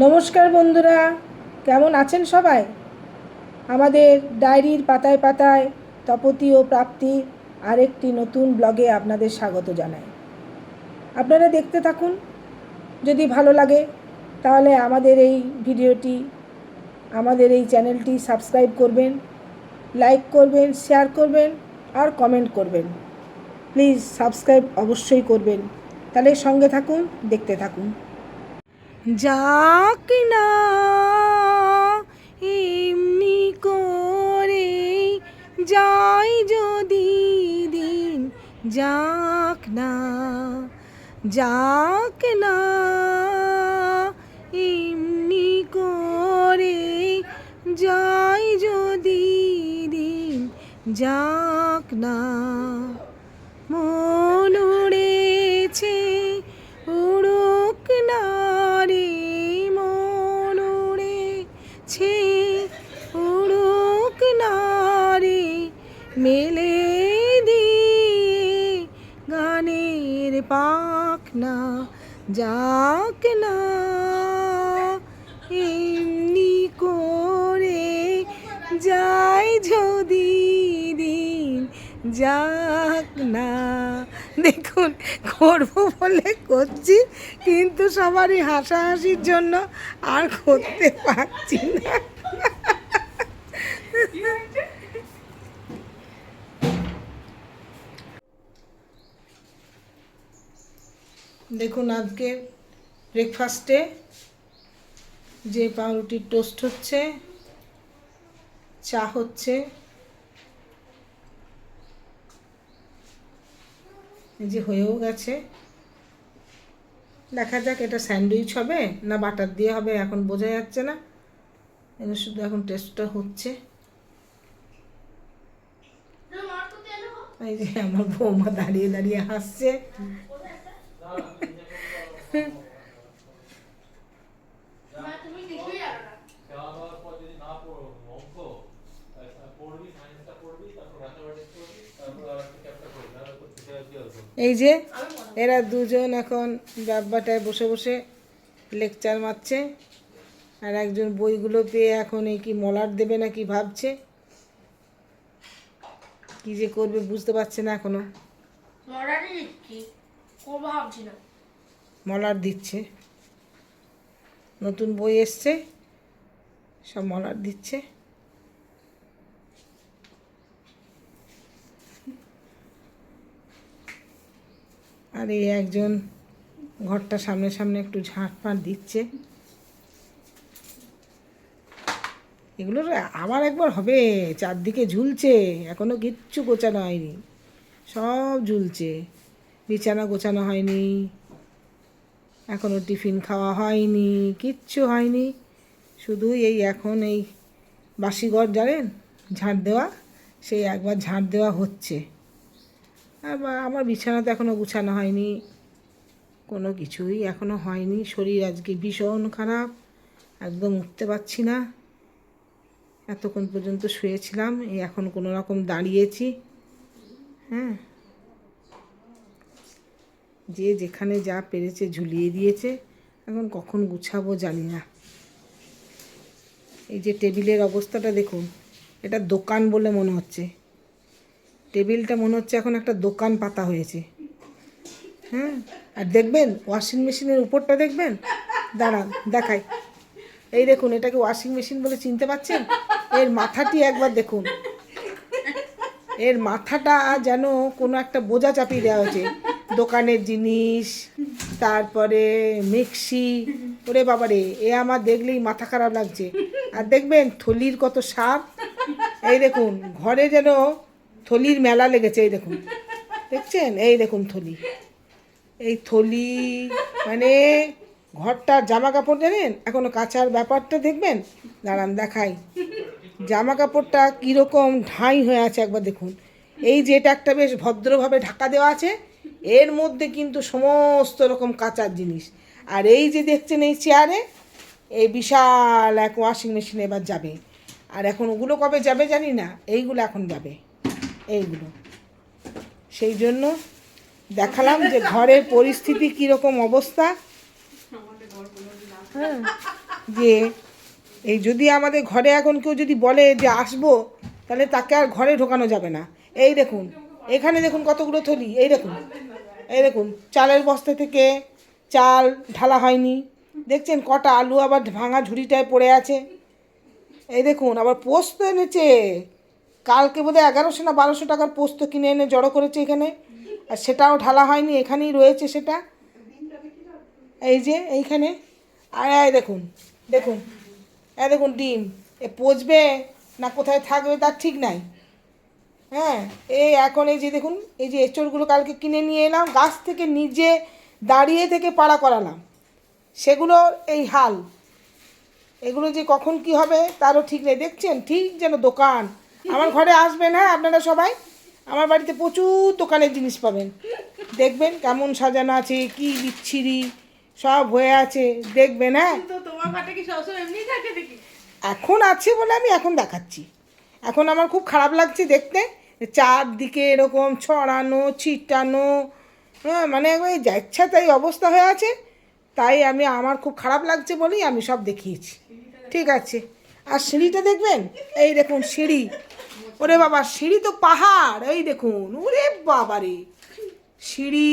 নমস্কার বন্ধুরা, কেমন আছেন সবাই? আমাদের ডায়েরির পাতায় পাতায় তপতি ও প্রাপ্তি আরেকটি নতুন ব্লগে আপনাদের স্বাগত জানাই। আপনারা দেখতে থাকুন, যদি ভালো লাগে, তাহলে আমাদের এই ভিডিওটি, আমাদের এই চ্যানেলটি সাবস্ক্রাইব করবেন, লাইক করবেন, শেয়ার করবেন আর কমেন্ট করবেন। প্লিজ সাবস্ক্রাইব অবশ্যই করবেন। তাহলে সঙ্গে থাকুন, দেখতে থাকুন। যাক না, এমনি করে যাই যদি দিন। যাক না যাক না, এমনি করে যাই যদি দিন। যাক না গানের পাখ না যাক না এমনি করে যাই যদি দিন যাক না দেখুন করব বলে করছি, কিন্তু সবারই হাসাহাসির জন্য আর করতে পারছি না। দেখুন আজকে ব্রেকফাস্টে যে পাউরুটির টোস্ট হচ্ছে, চা হচ্ছে যে হয়েও গেছে। দেখা যাক এটা স্যান্ডউইচ হবে না বাটার দিয়ে হবে, এখন বোঝা যাচ্ছে না। এটা শুধু এখন টেস্টটা হচ্ছে। এই যে আমার বৌমা দাঁড়িয়ে দাঁড়িয়ে হাসছে। এই যে, এরা দুজন এখন ডাব্বাটায় বসে বসে লেকচার মারছে, আর একজন বইগুলো পেয়ে এখন এই কি মলার দেবে নাকি ভাবছে? কি যে করবে বুঝতে পারছে না এখনও। করব ভাবছি না। মলার দিচ্ছে। নতুন বই এসছে, সব মলার দিচ্ছে। আর এই একজন ঘরটা সামনে সামনে একটু ঝাঁটপাট দিচ্ছে। এগুলো আবার একবার হবে, চারদিকে ঝুলছে, এখনও কিচ্ছু গোছানো হয়নি। সব ঝুলছে, বিছানা গোছানো হয়নি। এখনও টিফিন খাওয়া হয়নি, কিচ্ছু হয়নি। শুধু এই এখন এই বাসি ঘর জানেন, ঝাঁট দেওয়া, সেই একবার ঝাঁট দেওয়া হচ্ছে। আর আমার বিছানাতে এখনও গুছানো হয়নি। কোনো কিছুই এখনও হয়নি। শরীর আজকে ভীষণ খারাপ, একদম উঠতে পারছি না। এতক্ষণ পর্যন্ত শুয়েছিলাম, এই এখন কোনো রকম দাঁড়িয়েছি। হ্যাঁ? যে যেখানে যা পেরেছে ঝুলিয়ে দিয়েছে, এখন কখন গুছাবো জানি না। এই যে টেবিলের অবস্থাটা দেখুন, এটা দোকান বলে মনে হচ্ছে। টেবিলটা মনে হচ্ছে এখন একটা দোকান পাতা হয়েছে। হ্যাঁ আর দেখবেন ওয়াশিং মেশিনের উপরটা দেখবেন? দাঁড়ান, দেখাই। এই দেখুন, এটাকে ওয়াশিং মেশিন বলে চিনতে পারছেন এর মাথাটি একবার দেখুন। এর মাথাটা যেন কোনো একটা বোঝা চাপিয়ে দেওয়া হয়েছে। দোকানের জিনিস, তারপরে মিক্সি। ওরে বাবারে, এ আমার দেখলেই মাথা খারাপ লাগছে। আর দেখবেন থলির কত সাপ এই দেখুন, ঘরে যেন থলির মেলা লেগেছে, এই দেখুন। দেখছেন? এই দেখুন থলি। এই থলি মানে ঘরটা জামা কাপড় জানেন? এখনও কাচার ব্যাপারটা দেখবেন? দাঁড়ান, দেখাই। জামা কাপড়টা কীরকম ঢাই হয়ে আছে, একবার দেখুন। এই যে এটা একটা বেশ ভদ্রভাবে ঢাকা দেওয়া আছে এর মধ্যে কিন্তু সমস্ত রকম কাঁচার জিনিস। আর এই যে দেখছেন এই চেয়ারে এই বিশাল এক ওয়াশিং মেশিন এবার যাবে। আর এখন ওগুলো কবে যাবে জানি না, এইগুলো এখন যাবে। এইগুলো। সেই জন্য দেখালাম যে ঘরের পরিস্থিতি কীরকম অবস্থা। হ্যাঁ যে এই যদি আমাদের ঘরে এখন কেউ যদি বলে যে আসব, তাহলে তাকে আর ঘরে ঢোকানো যাবে না। এই দেখুন, এখানে দেখুন কতগুলো থলি, এই দেখুন। এই দেখুন, চালের বস্তা থেকে চাল ঢালা হয়নি। দেখছেন কটা আলু আবার ভাঙা ঝুড়িটায় পড়ে আছে। এই দেখুন, আবার পোস্ত এনেছে। কালকে বোধহয় এগারোশো না বারোশো টাকার পোস্ত কিনে এনে জড়ো করেছে এখানে। আর সেটাও ঢালা হয়নি, এখানেই রয়েছে সেটা। এই যে, এইখানে। আর দেখুন দেখুন, এই দেখুন ডিম। এ পচবে না কোথায় থাকবে তার ঠিক নাই। হ্যাঁ এই এখন এই যে দেখুন এই যে এঁচড়গুলো কালকে কিনে নিয়ে এলাম গাছ থেকে নিজে দাঁড়িয়ে থেকে পাড়া করালাম। সেগুলো এই হাল। এগুলো যে কখন কি হবে তারও ঠিক নেই। দেখছেন ঠিক যেন দোকান। আমার ঘরে আসবেন হ্যাঁ আপনারা সবাই? আমার বাড়িতে প্রচুর দোকানের জিনিস পাবেন। দেখবেন কেমন সাজানো আছে কি বিচ্ছিরি সব হয়ে আছে। দেখবেন হ্যাঁ? এখন আছে বলে আমি এখন দেখাচ্ছি। এখন আমার খুব খারাপ লাগছে দেখতে। চারদিকে এরকম ছড়ানো, ছিটানো হ্যাঁ মানে একবারে যা ইচ্ছা তাই অবস্থা হয়ে আছে। তাই আমি, আমার খুব খারাপ লাগছে বলেই আমি সব দেখিয়েছি। ঠিক আছে। আর সিঁড়িটা দেখবেন? এই দেখুন সিঁড়ি। ওরে বাবা, সিঁড়ি তো পাহাড়। এই দেখুন, ওরে বাবা রে। সিঁড়ি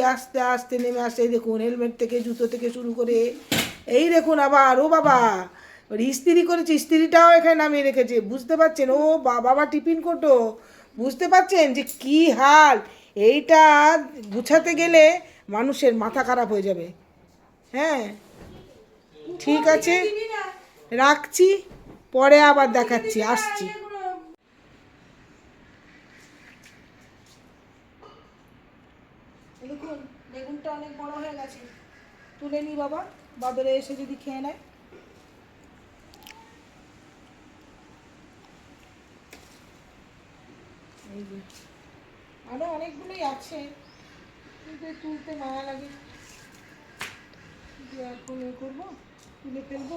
আস্তে আস্তে নেমে এই দেখুন, হেলমেট থেকে, জুতো থেকে শুরু করে। এই দেখুন আবার, ও বাবা। ওর ইস্ত্রি করেছে, ইস্ত্রিটাও এখানে নামিয়ে রেখেছে। বুঝতে পারছেন? ও বাবা টিফিন কোটো। বুঝতে পারছেন যে কি হাল? এইটা গুছাতে গেলে মানুষের মাথা খারাপ হয়ে যাবে। হ্যাঁ? ঠিক আছে? রাখছি, পরে আবার দেখাচ্ছি, আসছি। দেখুন, বেগুনটা অনেক বড় হয়ে গেছে। তুলে নি বাবা বাদরে এসে যদি খেয়ে নেয়। আরও অনেকগুলোই আছে। কিন্তু তুলতে মায়া লাগে। এখন এ করব, তুলে ফেলব।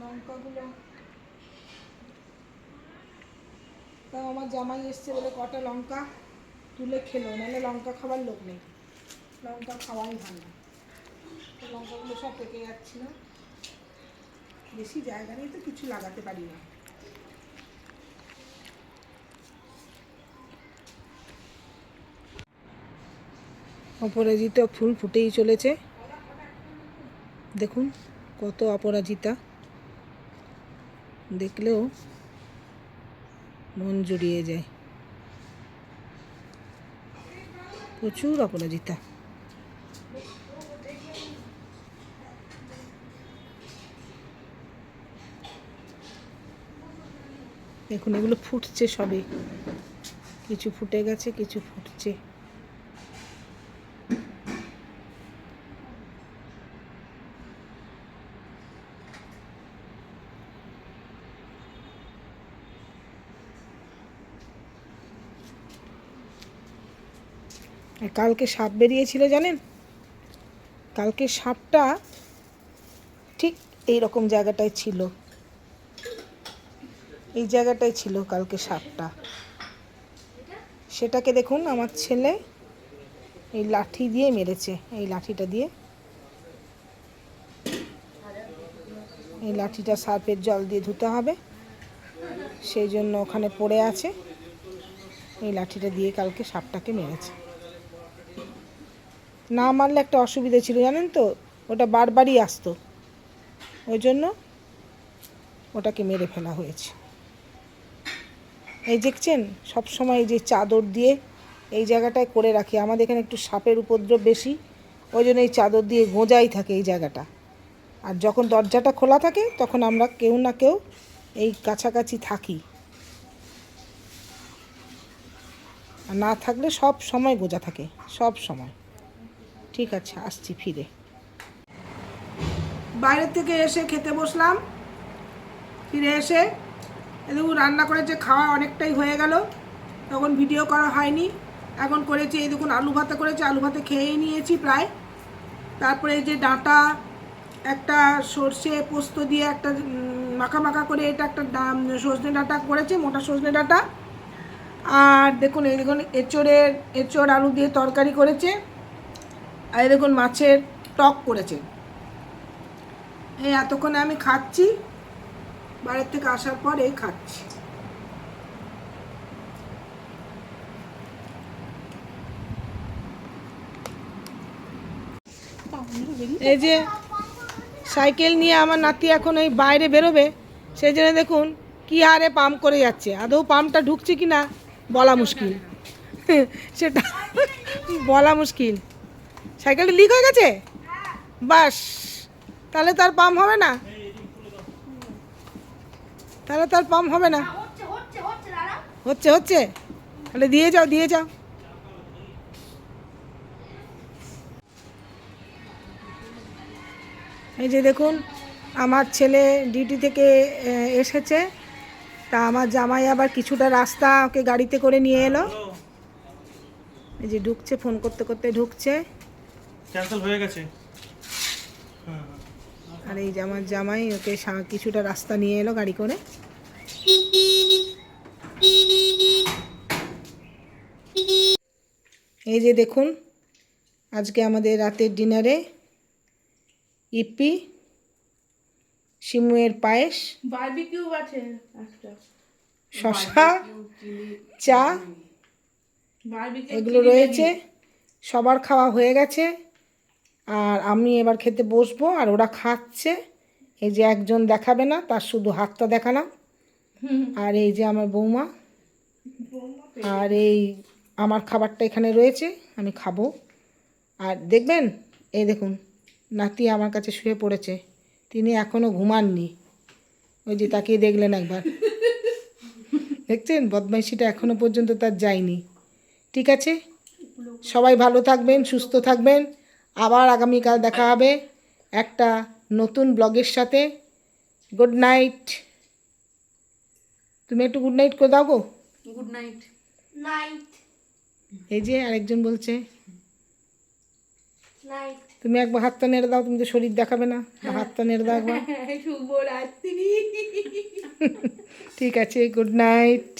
লঙ্কাগুলো। তাও আমার জামাই এসছে বলে কটা লঙ্কা তুলে খেলো, নাহলে লঙ্কা খাবার লোক নেই। লঙ্কা খাওয়াই ভালো লঙ্কাগুলো সব পেকে যাচ্ছে না বেশি জায়গা নিয়ে তো কিছু লাগাতে পারি না। অপরাজিতা ফুল ফুটেই চলেছে। দেখুন কত অপরাজিতা। দেখলেও মন জুড়িয়ে যায়। প্রচুর অপরাজিতা। দেখুন, এগুলো ফুটছে সবে কিছু ফুটে গেছে, কিছু ফুটছে। কালকে সাপ বেরিয়েছিল জানেন? কালকে সাপটা ঠিক এই রকম জায়গাটায় ছিল। এই জায়গাটায় ছিল কালকে সাপটা। সেটাকে দেখুন, আমার ছেলে এই লাঠি দিয়ে মেরেছে, এই লাঠিটা দিয়ে। এই লাঠিটা সার্ফের জল দিয়ে ধুতে হবে, সেই জন্য ওখানে পড়ে আছে। এই লাঠিটা দিয়ে কালকে সাপটাকে মেরেছে। না মারলে একটা অসুবিধা ছিল, জানেন তো? ওটা বারবারই আসতো। ওই জন্য ওটাকে মেরে ফেলা হয়েছে। এই দেখছেন? সব সময় এই যে চাদর দিয়ে এই জায়গাটায় করে রাখি। আমাদের এখানে একটু সাপের উপদ্রব বেশি, ওই জন্য এই চাদর দিয়ে গোঁজাই থাকে এই জায়গাটা। আর যখন দরজাটা খোলা থাকে, তখন আমরা কেউ না কেউ এই কাছাকাছি থাকি। আর না থাকলে সব সময় গোজা থাকে, সব সময়। ঠিক আছে, আসছি ফিরে। বাইরে থেকে এসে খেতে বসলাম। ফিরে এসে দেখুন রান্না করেছে খাওয়া অনেকটাই হয়ে গেল, তখন ভিডিও করা হয়নি। এখন করেছি এই দেখুন, আলু ভাতে করেছে, আলু ভাতে খেয়েই নিয়েছি প্রায়। তারপরে যে ডাঁটা, একটা সর্ষে পোস্ত দিয়ে একটা মাখা মাখা করে এটা একটা সজনে ডাঁটা করেছে, মোটা সজনে ডাঁটা। আর দেখুন, এই দেখুন, এঁচড়ের, এঁচড় আলু দিয়ে তরকারি করেছে। আর এই দেখুন, মাছের টক করেছে। এই এতক্ষণে আমি খাচ্ছি। বাইরের থেকে আসার পরে খাচ্ছি। এই যে সাইকেল নিয়ে আমার নাতি এখন এই বাইরে বেরোবে, সেই জন্য দেখুন কি হারে পাম্প করে যাচ্ছে। আদৌ পাম্পটা ঢুকছে কি না বলা মুশকিল। সেটা বলা মুশকিল। সাইকেলটা লিক হয়ে গেছে? বাস, তাহলে তার পাম্প হবে না। তাহলে তার পাম্প হবে না। হচ্ছে হচ্ছে। তাহলে দিয়ে যাও দিয়ে যাও। এই যে দেখুন আমার ছেলে ডিউটি থেকে এসেছে। তা আমার জামাই আবার কিছুটা রাস্তা ওকে গাড়িতে করে নিয়ে এলো। এই যে ঢুকছে ফোন করতে করতে ঢুকছে। ক্যান্সেল হয়ে গেছে। আর এই যে আমার জামাই ওকে কিছুটা রাস্তা নিয়ে এলো গাড়ি করে। এই যে দেখুন আজকে আমাদের রাতের ডিনারে ইপি শিমুয়ের পায়েস বারবিকিউ আছে শশা চা এগুলো রয়েছে। সবার খাওয়া হয়ে গেছে। আর আমি এবার খেতে বসবো আর ওরা খাচ্ছে। এই যে একজন দেখাবে না তার শুধু হাতটা দেখালাম। আর এই যে আমার বৌমা, আর এই আমার খাবারটা এখানে রয়েছে, আমি খাব। আর দেখবেন, এই দেখুন, নাতি আমার কাছে শুয়ে পড়েছে, তিনি এখনও ঘুমাননি। ওই যে তাকিয়ে দেখলেন একবার। দেখছেন, বদমাইশিটা এখনও পর্যন্ত তার যায়নি। ঠিক আছে? সবাই ভালো থাকবেন, সুস্থ থাকবেন। আবার আগামীকাল দেখা হবে একটা নতুন ব্লগের সাথে। Good night. তুমি একটু গুড নাইট করে দাও গো। গুড নাইট নাইট এই যে আরেকজন বলছে। নাইট তুমি একবার হাতটা নেড়ে দাও তুমি তো শরীর দেখাবে না। হাতটা নেড়ে দাও একবার। শুভ রাত্রি। ঠিক আছে গুড নাইট